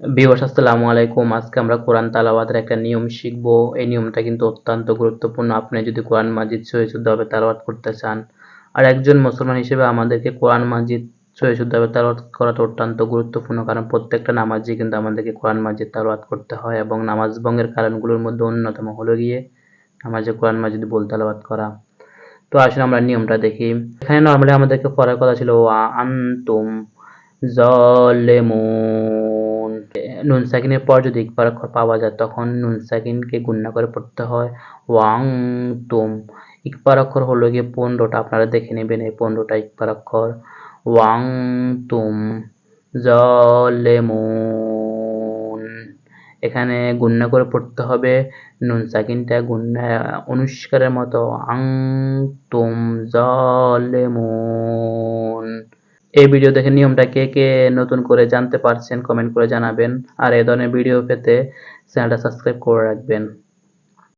বিবস আসসালামু আলাইকুম। আজকে আমরা কোরআন তালাওয়াতের একটা নিয়ম শিখব। এই নিয়মটা কিন্তু অত্যন্ত গুরুত্বপূর্ণ। আপনি যদি কোরআন মাজিদ সহি শুদ্ধভাবে তালাওয়াত করতে চান, আর একজন মুসলমান হিসেবে আমাদেরকে কোরআন মাজিদ সহি শুদ্ধভাবে তালাওয়াত করাটা অত্যন্ত গুরুত্বপূর্ণ, কারণ প্রত্যেকটা নামাজই কিন্তু আমাদেরকে কোরআন মাজিদ তালাওয়াত করতে হয় এবং নামাজ ভঙ্গের কারণগুলোর মধ্যে অন্যতম হলো গিয়ে নামাজে কোরআন মাজিদ বল তালাওয়াত করা। তো আসলে আমরা নিয়মটা দেখি। এখানে নর্মালি আমাদেরকে পড়ার কথা ছিল, ওয়া আনতুম জলেমুন। নুন সাকিনের পর যদি ইকবার অক্ষর পাওয়া যায়, তখন নুন সাকিনকে গুণনা করে পড়তে হয়। ওয়াং তুম। ইকবার অক্ষর হলো গিয়ে পনেরোটা। আপনারা দেখে নেবেন এই পনেরোটা ইকবার অক্ষর। ওয়াং তুম। জলেমুন। এখানে গুণনা করে পড়তে হবে। নুন সাকিনটা গুণনা অনুষ্কারের মতো। আং তুম, জলেমুন। এই ভিডিও দেখে নিয়মটা কে কে নতুন করে জানতে পারছেন কমেন্ট করে জানাবেন। আর এ ধরনের ভিডিও পেতে চ্যানেলটা সাবস্ক্রাইব করে রাখবেন।